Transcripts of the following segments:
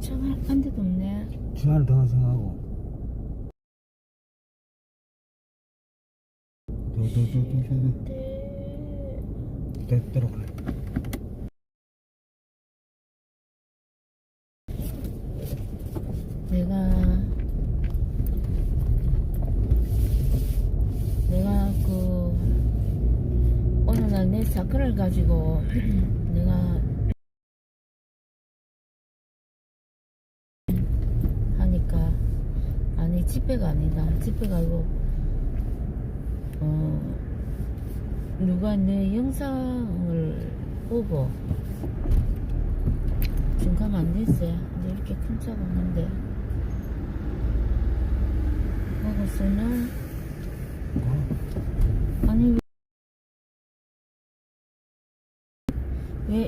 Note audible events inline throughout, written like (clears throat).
어, 이 사람 차한 대도 없네. 주한 더 생각하고. 더, 네. 더, 됐도록 그래. 내가 내가 그 어느 날 내 사건을 가지고 (clears throat) 내가 아니 집회가 아니다. 집회가 아니고 어 누가 내 영상을 보고 지금 가면 안 됐어요. 근데 이렇게 큰 차가 오는데. 보고서는 아니 왜-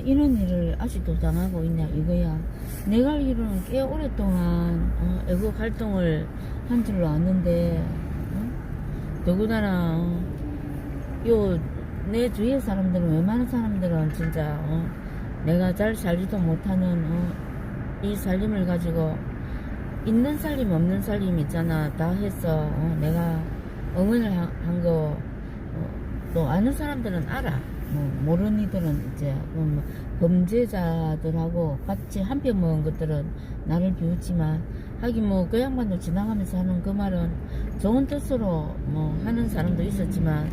이런 일을 아직도 당하고 있냐 이거야 내가 알기로는 꽤 오랫동안 어, 애국 활동을 한 줄로 아는데 어? 더군다나 어, 요내 주위의 사람들은 웬만한 사람들은 진짜 어, 내가 잘 살지도 못하는 어, 이 살림을 가지고 있는 살림 없는 살림 있잖아 다 해서 어, 내가 응원을 한 거 또 아는 사람들은 알아 뭐 모르는 이들은 이제 뭐 범죄자들하고 같이 한편 먹은 것들은 나를 비웃지만 하긴 뭐 그 양반도 지나가면서 하는 그 말은 좋은 뜻으로 뭐 하는 사람도 있었지만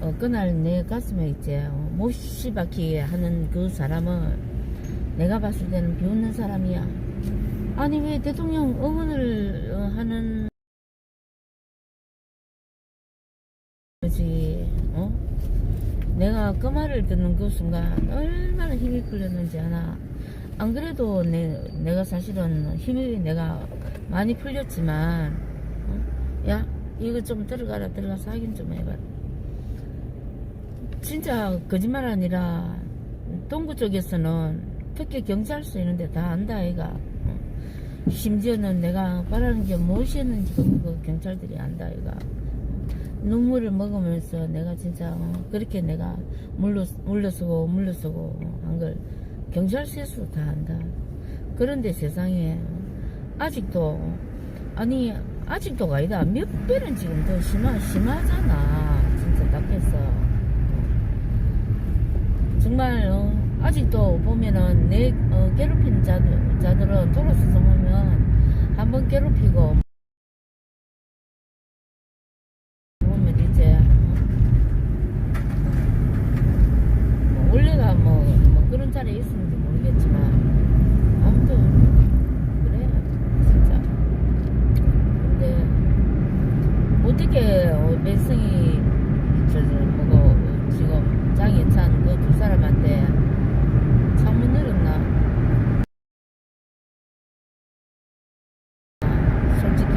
어, 그날 내 가슴에 이제 어, 못이 박히게 하는 그 사람은 내가 봤을 때는 비웃는 사람이야. 아니 왜 대통령 응원을 어, 하는 거지? 어? 내가 그 말을 듣는 그 순간 얼마나 힘이 풀렸는지 아나. 안 그래도 내, 내가 사실은 힘이 내가 많이 풀렸지만, 어? 야, 이거 좀 들어가라, 들어가서 확인 좀 해봐라. 진짜 거짓말 아니라, 동구 쪽에서는 특히 경찰서 있는데 다 안다, 아이가. 어? 심지어는 내가 바라는 게 무엇이었는지 그 경찰들이 안다, 아이가. 눈물을 먹으면서 내가 진짜 어, 그렇게 내가 물러, 물러서고 물러서고 어, 한걸 경찰서에서도 다 안다. 그런데 세상에 어, 아직도 어, 아니 아직도가 아니다. 몇 배는 지금 더 심하, 심하잖아. 진짜 답겠어. 정말 어, 아직도 보면은 내 어, 괴롭힌 자들, 자들은 돌아서서 보면 한번 괴롭히고 보면 이제 뭐 원래가 뭐, 뭐 그런 자리에 있었는지 모르겠지만 아무튼 그래 진짜 근데 어떻게 어, 맹성이 저저 뭐고 지금 장예찬 그 두 사람한테 창문 늘었나 솔직히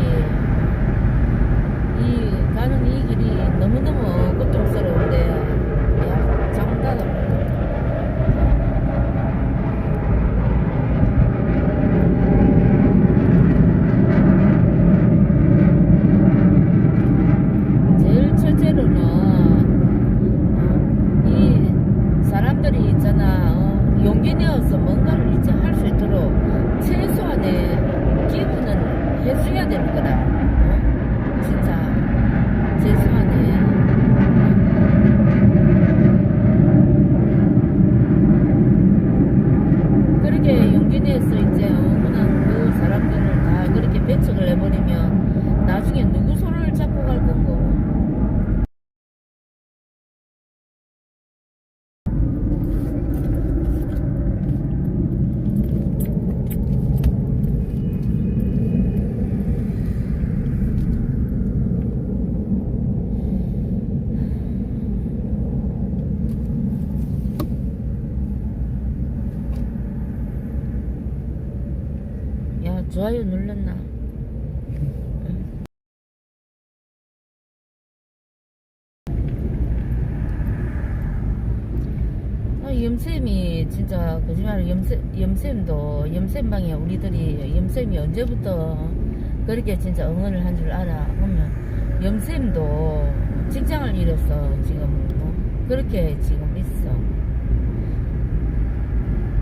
이 가는 이 길이 너무너무 고통스러운데 야 창문 닫아 제일 첫째로는 어, 이 사람들이 있잖아 어, 용기 내어서 뭔가를 이제 할 수 있도록 최소한의 기분은 해줘야 되는 거다 어? 진짜 최소한의 그렇게 용기 내서 이제 응원한 그 사람들을 다 그렇게 배척을 해버리면 나중에 누구 손을 잡고 갈 건고 야 좋아요 눌렀나? 어, 염쌤이 진짜 염쌤 염쌤도 염쌤방에 우리들이 염쌤이 언제부터 그렇게 진짜 응원을 한 줄 알아? 그러면 염쌤도 직장을 잃었어 지금 어? 그렇게 지금 있어.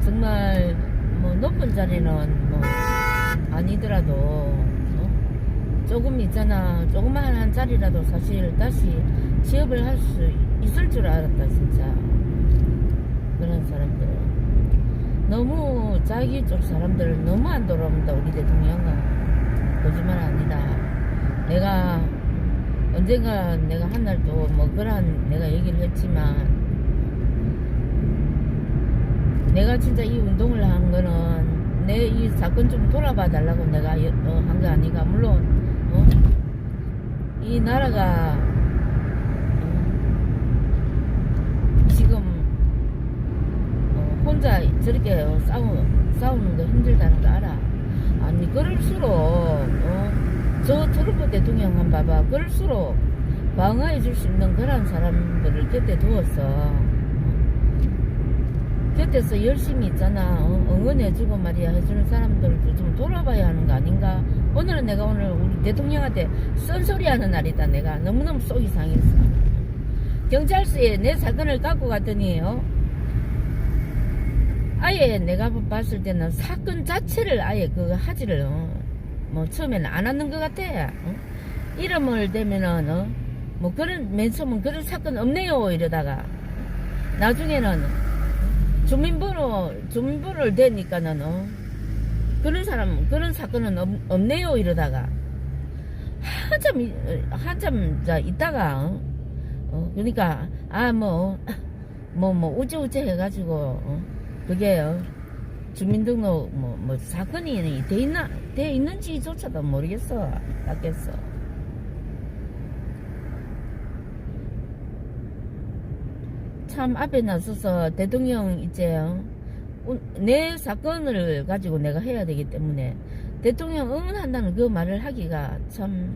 정말 뭐 높은 자리는 뭐 아니더라도 어? 조금 있잖아 조그마한 자리라도 사실 다시 취업을 할 수 있을 줄 알았다 진짜 그런 사람들 너무 자기 쪽 사람들 너무 안 돌아온다 우리 대통령은. 거짓말 아니다. 내가 언젠가 내가 한 날도 뭐 그런 내가 얘기를 했지만 내가 진짜 이 운동을 한 거는 내 이 사건 좀 돌아봐 달라고 내가 어, 한거 아니가. 물론 어? 이 나라가 어, 지금 어, 혼자 저렇게 싸우, 싸우는 거 힘들다는 거 알아 아니 그럴수록 어, 저 트럼프 대통령 한 봐봐 그럴수록 방어해 줄 수 있는 그런 사람들을 곁에 두었어 곁에서 열심히 있잖아. 어, 응원해주고 말이야. 해주는 사람들도 좀 돌아봐야 하는 거 아닌가? 오늘은 내가 오늘 우리 대통령한테 쓴소리 하는 날이다. 내가 너무너무 속이 상했어. 경찰서에 내 사건을 갖고 갔더니, 어? 아예 내가 봤을 때는 사건 자체를 아예 그 하지를, 어? 뭐 처음에는 안 하는 것 같아. 어? 이름을 대면은, 어? 뭐 그런, 맨 처음은 그런 사건 없네요. 이러다가. 나중에는 주민번호 주민번호를 대니까는 어, 그런 사람 그런 사건은 없, 없네요 이러다가 한참 한참 자 있다가 어, 어, 그러니까 아뭐뭐뭐 우째우째 해가지고 어, 그게 어, 주민등록 뭐, 뭐 사건이 돼 있나 돼 있는지조차도 모르겠어. 닦겠어. 참 앞에 나서서 대통령 이제 어, 내 사건을 가지고 내가 해야 되기 때문에 대통령 응원한다는 그 말을 하기가 참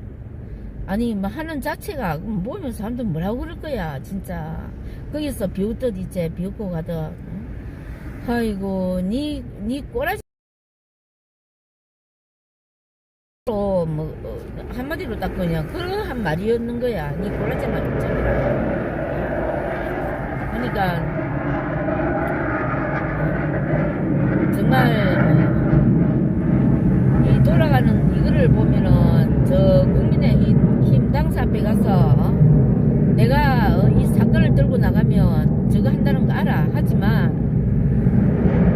아니 뭐 하는 자체가 보면 사람들 뭐라고 그럴 거야 진짜. 거기서 비웃듯 이제 비웃고 가듯 어? 아이고 니니 꼬라지. 뭐 어, 한마디로 딱 그냥 그런 말이었는 거야. 니 꼬라지만 입장이라 그러니까 정말 어, 이 돌아가는 이거를 보면은 저 국민의힘 당사 앞에 가서 어, 내가 어, 이 사건을 들고 나가면 저거 한다는 거 알아. 하지만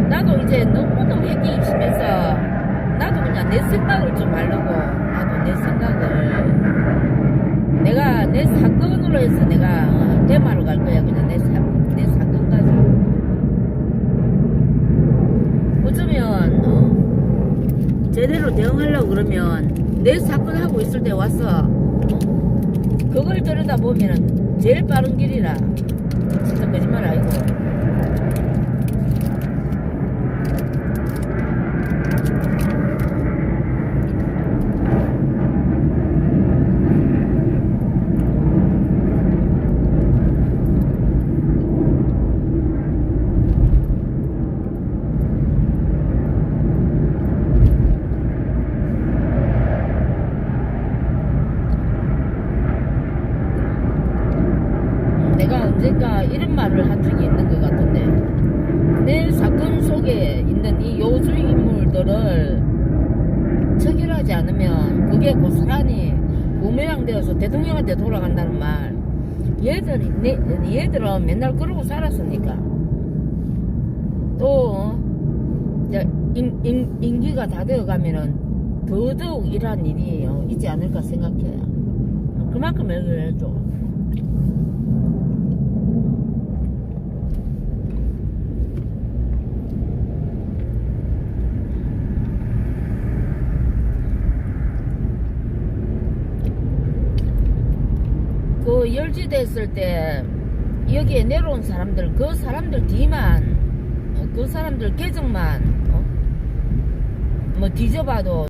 나도 이제 너무너무 핵기 심해서 나도 그냥 내 생각을 좀 하려고 나도 내 생각을 내가 내 사건으로 해서 내가 어, 대마로 갈 거야. 그냥 내, 사, 내 사건 가지고. 어쩌면 어, 제대로 대응하려고 그러면 내 사건 하고 있을 때 와서 어, 그걸 들여다 보면은 제일 빠른 길이라. 진짜 거짓말 아니고 내가 언젠가 이런 말을 한 적이 있는 것 같은데 내 사건 속에 있는 이 요주 인물들을 처결하지 않으면 그게 고스란히 부모양되어서 대통령한테 돌아간다는 말 얘들이 내, 얘들은 맨날 그러고 살았으니까 또 어, 이제 임, 임, 임기가 다 되어가면은 더더욱 이러한 일이 어, 있지 않을까 생각해요. 그만큼 얘기를 해줘. 그 열지됐을 때 여기에 내려온 사람들 그 사람들 뒤만 어, 그 사람들 계정만 어? 뭐 뒤져봐도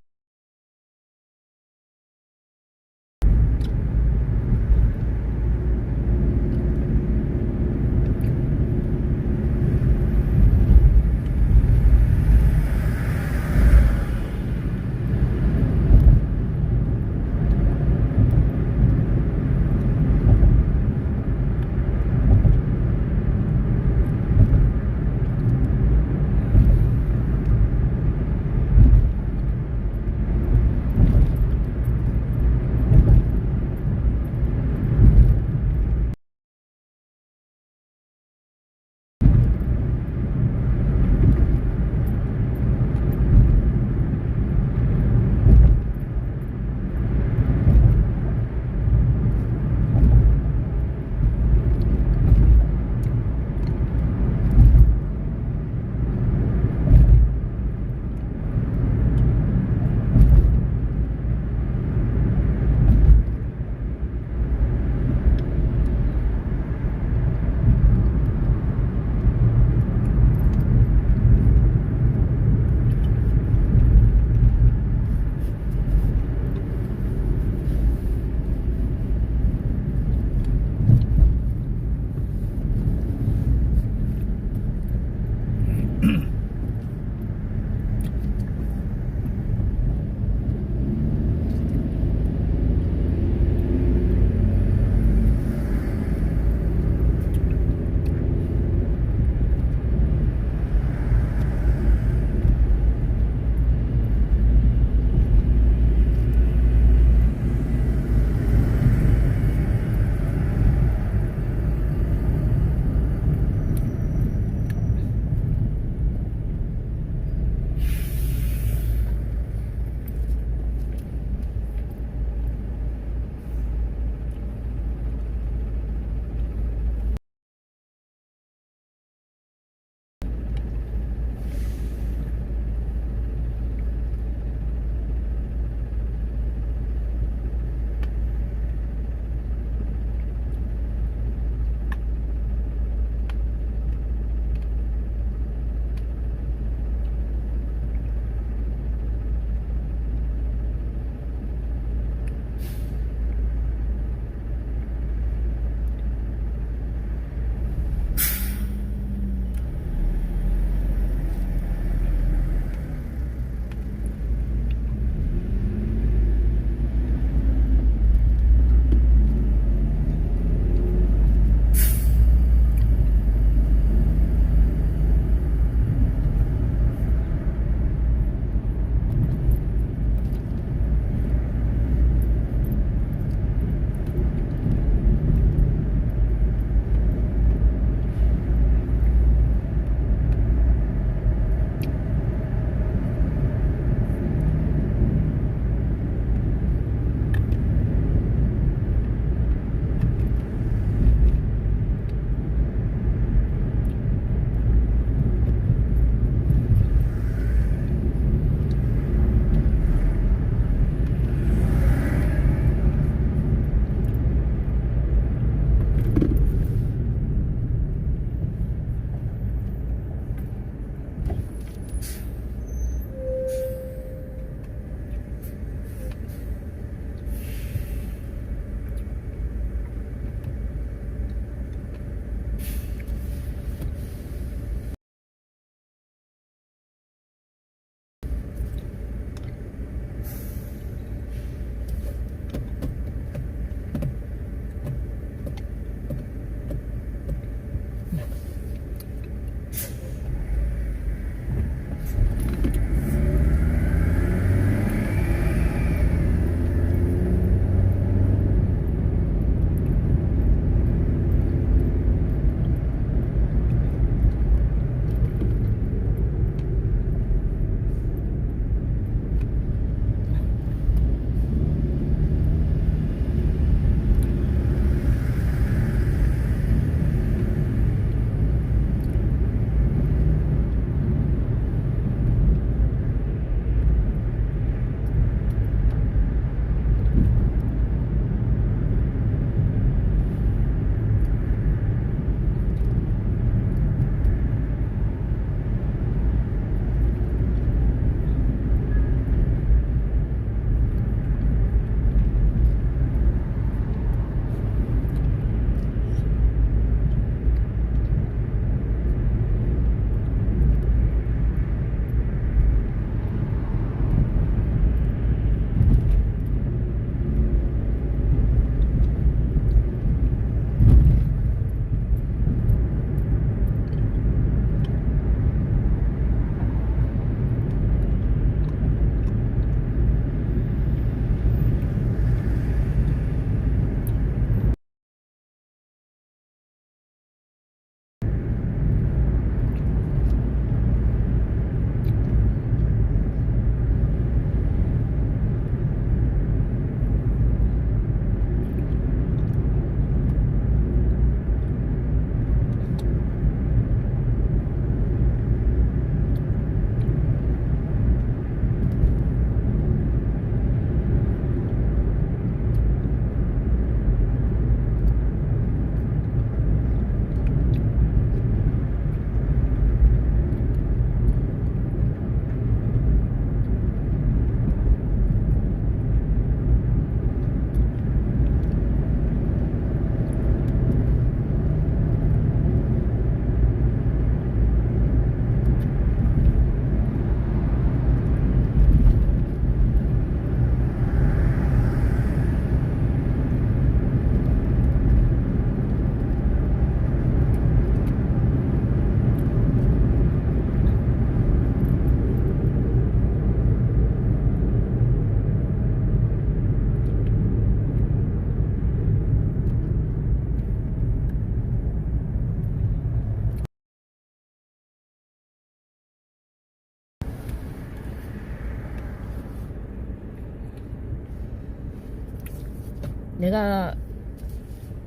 내가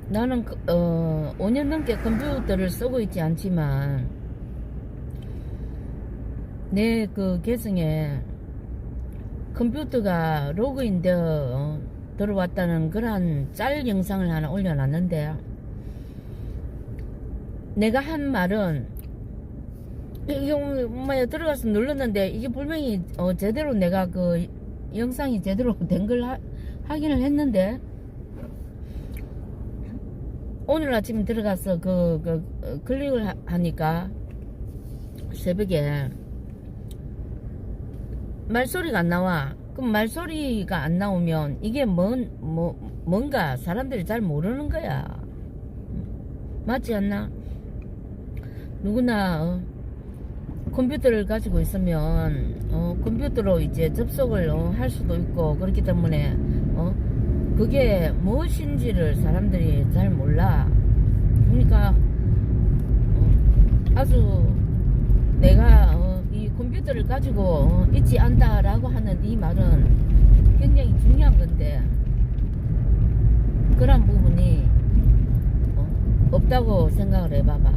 나는 그- 어 5년 넘게 컴퓨터를 쓰고 있지 않지만 내 그 계정에 컴퓨터가 로그인되어 어, 들어왔다는 그러한 짤 영상을 하나 올려놨는데 내가 한 말은 이게 뭐야 들어가서 눌렀는데 이게 분명히 어, 제대로 내가 그 영상이 제대로 (laughs) 된 걸 확인을 했는데 오늘 아침 들어가서 그, 그 어, 클릭을 하- 하니까 새벽에 말소리가 안 나와. 그럼 말소리가 안 나오면 이게 뭔, 뭐, 뭔가 사람들이 잘 모르는 거야. 맞지 않나? 누구나, 어, 컴퓨터를 가지고 있으면, 어, 컴퓨터로 이제 접속을 어, 할 수도 있고, 그렇기 때문에, 어, 그게 무엇인지를 사람들이 잘 몰라. 그러니까, 어, 아주 내가 어, 이 컴퓨터를 가지고 어, 있지 않다라고 하는 이 말은 굉장히 중요한 건데 그런 부분이 어, 없다고 생각을 해봐봐.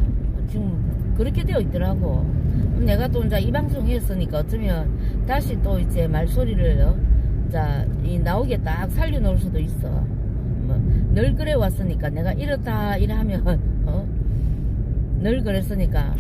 지금 그렇게 되어 있더라고. 내가 또 이제 이 방송 했으니까 어쩌면 다시 또 이제 말소리를 어, 자, 이 나오게 딱 살려놓을 수도 있어. 뭐, 늘 그래 왔으니까 내가 이렇다 이러면 (laughs) 어? 늘 그랬으니까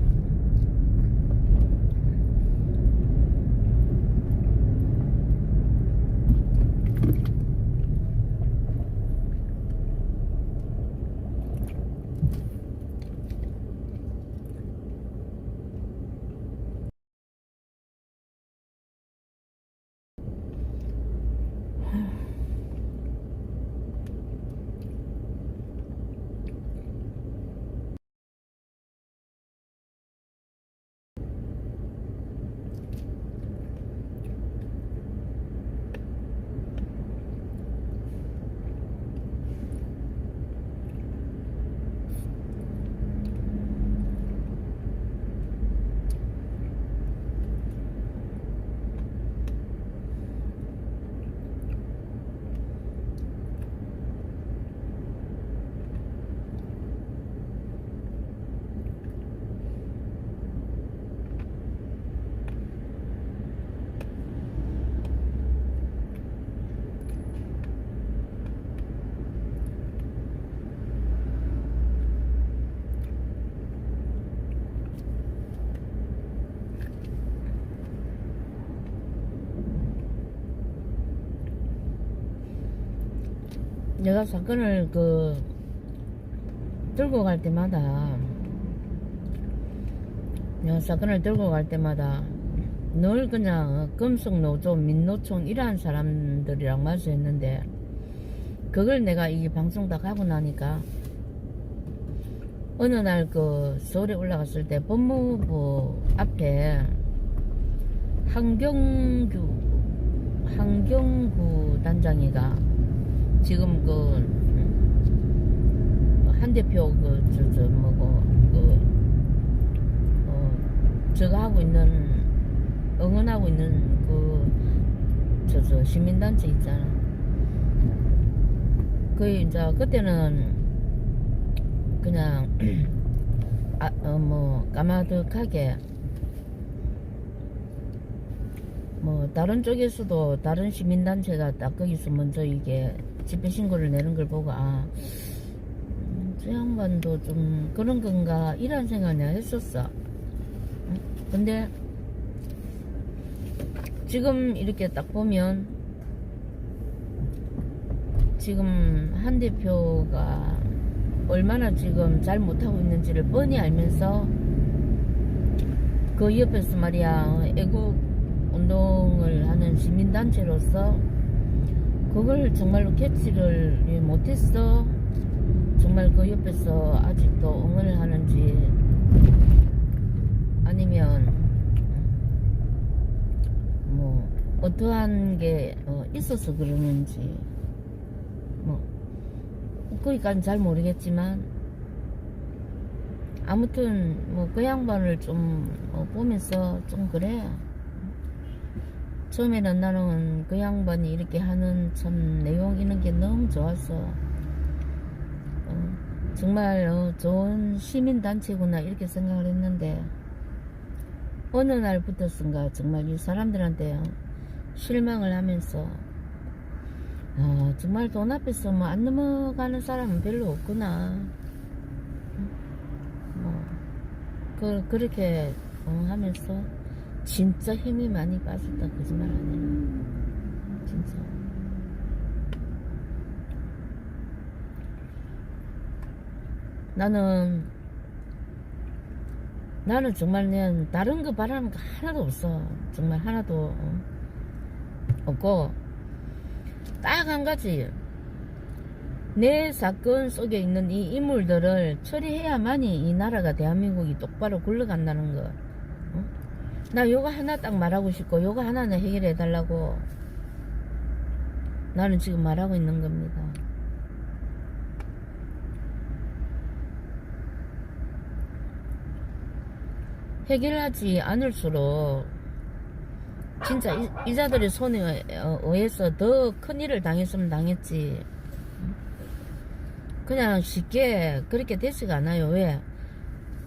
내가 사건을 그 들고 갈 때마다 내가 사건을 들고 갈 때마다 늘 그냥 금속 노조 민노총 이러한 사람들이랑 마주했는데 그걸 내가 이 방송 다 가고 나니까 어느 날 그 서울에 올라갔을 때 법무부 앞에 한경규 한경구 단장이가 지금 그 한 대표 그저저 뭐고 그 어, 저거 하고 있는 응원하고 있는 그저저 시민단체 있잖아. 그 이제 그때는 그냥 (clears throat) 아, 어, 뭐 까마득하게 뭐 다른 쪽에서도 다른 시민단체가 딱 거기서 먼저 이게 집회 신고를 내는 걸 보고 아, 음, 저 양반도 좀 그런 건가 이런 생각을 내가 했었어. 응? 근데 지금 이렇게 딱 보면 지금 한 대표가 얼마나 지금 잘 못하고 있는지를 뻔히 알면서 그 옆에서 말이야 어, 애국 운동을 하는 시민단체로서 그걸 정말로 캐치를 못했어. 정말 그 옆에서 아직도 응원을 하는지 아니면 뭐 어떠한 게 어, 있어서 그러는지 뭐 거기까지는 잘 모르겠지만 아무튼 뭐 그 양반을 좀 어, 보면서 좀 그래 처음에는 나는 그 양반이 이렇게 하는 참 내용 이런 게 너무 좋았어 어, 정말 어, 좋은 시민단체구나 이렇게 생각을 했는데 어느 날부터선가 정말 이 사람들한테 어, 실망을 하면서 아, 정말 돈 앞에서 뭐 안 넘어가는 사람은 별로 없구나. 뭐, 그, 그렇게 어, 하면서 진짜 힘이 많이 빠졌다. 거짓말 아니야. 진짜. 나는, 나는 정말 그냥 다른 거 바라는 거 하나도 없어. 정말 하나도 어, 없고, 딱 한 가지. 내 사건 속에 있는 이 인물들을 처리해야만이 이 나라가 대한민국이 똑바로 굴러간다는 거. 어? 나 요거 하나 딱 말하고 싶고, 요거 하나는 해결해 달라고. 나는 지금 말하고 있는 겁니다. 해결하지 않을수록 진짜 이, 이자들의 손에 어, 의해서 더 큰 일을 당했으면 당했지 그냥 쉽게 그렇게 되지가 않아요 왜?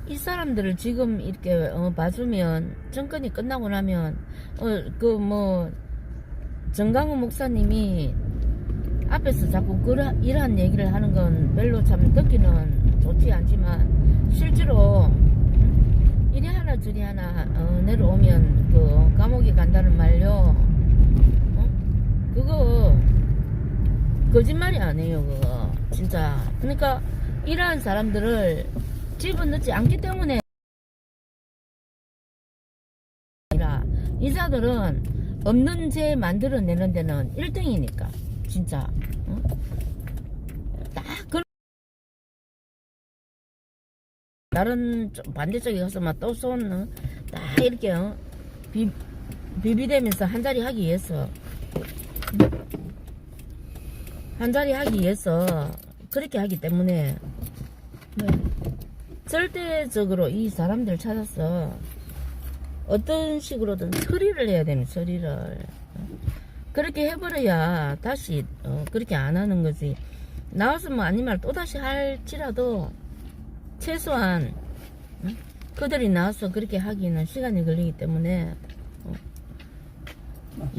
이 사람들을 지금 이렇게 어, 봐주면 정권이 끝나고 나면 어, 그 뭐 정강호 목사님이 앞에서 자꾸 그러, 이러한 얘기를 하는 건 별로 참 듣기는 좋지 않지만 실제로 음? 이리 하나 저리 하나 어, 내려오면 그 감옥에 간다는 말요 어? 그거 거짓말이 아니에요 그거 진짜 그러니까 이러한 사람들을 집어넣지 않기 때문에 이자들은 없는 죄 만들어내는 데는 1등이니까 진짜 어? 딱 그런 다른 좀 반대쪽에 가서 막 또 쏘는 딱 이렇게 어? 비, 비비대면서 한 자리 하기 위해서 한 자리 하기 위해서 그렇게 하기 때문에 네. 절대적으로 이 사람들 찾아서 어떤 식으로든 처리를 해야 됩니다 처리를 그렇게 해버려야 다시 어, 그렇게 안 하는 거지. 나와서 뭐 아니면 또다시 할지라도 최소한 응? 그들이 나와서 그렇게 하기는 시간이 걸리기 때문에 어,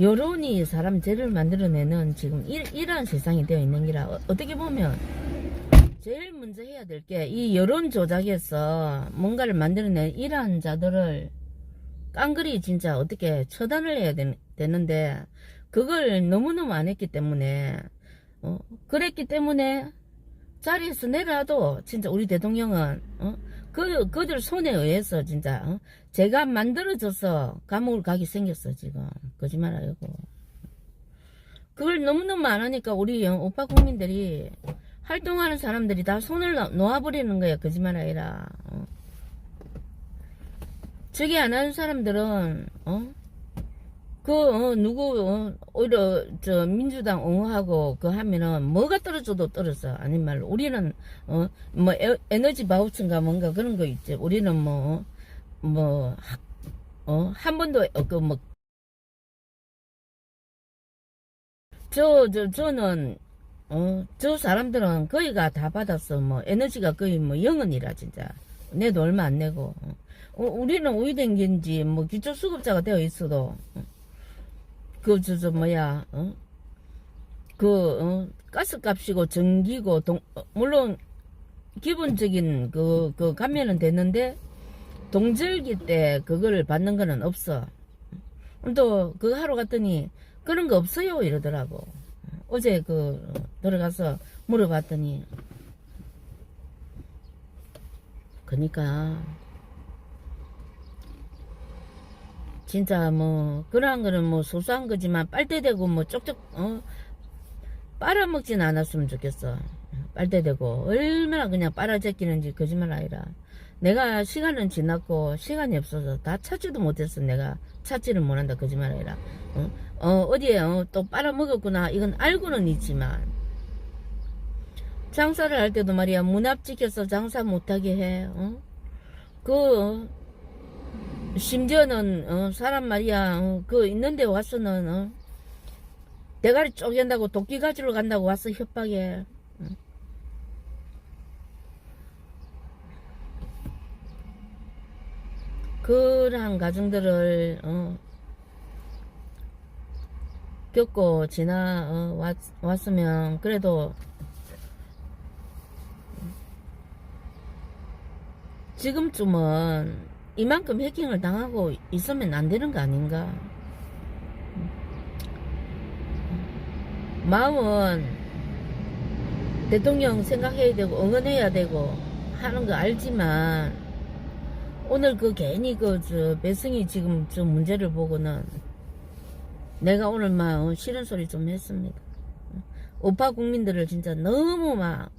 여론이 사람 죄를 만들어내는 지금 이, 이러한 세상이 되어 있는 기라 어, 어떻게 보면 제일 먼저 해야 될 게 이 여론 조작에서 뭔가를 만들어낸 이러한 자들을 깡그리 진짜 어떻게 처단을 해야 되, 되는데 그걸 너무너무 안 했기 때문에 어? 그랬기 때문에 자리에서 내려도 진짜 우리 대통령은 어? 그 그들 손에 의해서 진짜 어? 제가 만들어져서 감옥을 가게 생겼어 지금 거짓말 아니고 그걸 너무너무 안 하니까 우리 어, 오빠 국민들이 활동하는 사람들이 다 손을 놓- 놓아버리는 거야. 거짓말 아니라. 어? 저기 안 하는 사람들은 어? 그 어, 누구 어, 오히려 저 민주당 옹호하고 그 하면은 뭐가 떨어져도 떨어져. 아닌 말로. 우리는 어 뭐 에너지 바우처인가 뭔가 그런 거 있지. 우리는 뭐 뭐 어 한 번도 그뭐. 저, 저, 저는, 어, 저 사람들은 거의가 다 받았어. 뭐, 에너지가 거의 뭐, 영원이라, 진짜. 내도 얼마 안 내고. 어, 어, 우리는 우이댕긴지, 뭐, 기초수급자가 되어 있어도, 어, 그, 저, 저, 뭐야, 어? 그, 어, 가스값이고, 전기고, 동, 어, 물론, 기본적인 그, 그, 감면은 됐는데, 동절기 때 그걸 받는 거는 없어. 또, 그거 하러 갔더니, 그런 거 없어요, 이러더라고. 어제 그, 들어가서 물어봤더니, 그니까, 진짜 뭐, 그러한 거는 뭐 소소한 거지만, 빨대대고 뭐 쪽쪽, 어, 빨아먹진 않았으면 좋겠어. 빨대대고, 얼마나 그냥 빨아제끼는지 거짓말 아니라. 내가 시간은 지났고, 시간이 없어서 다 찾지도 못했어, 내가. 찾지를 못한다, 거짓말 아니라. 어, 어 어 디에, 어, 또 빨아먹었구나. 이건 알고는 있지만. 장사를 할 때도 말이야, 문 앞 지켜서 장사 못하게 해, 어? 그, 심지어는, 어, 사람 말이야, 어, 그 있는데 와서는, 어, 대가리 쪼갠다고 도끼 가지러 간다고 와서 협박해. 응. 그러한 가정들을, 어, 겪고 지나, 어, 왔, 왔으면, 그래도, 지금쯤은 이만큼 해킹을 당하고 있으면 안 되는 거 아닌가? 마음은 대통령 생각해야 되고 응원해야 되고 하는 거 알지만 오늘 그 괜히 그 저 배승이 지금 저 문제를 보고는 내가 오늘 막 어, 싫은 소리 좀 했습니다. 오빠 국민들을 진짜 너무 막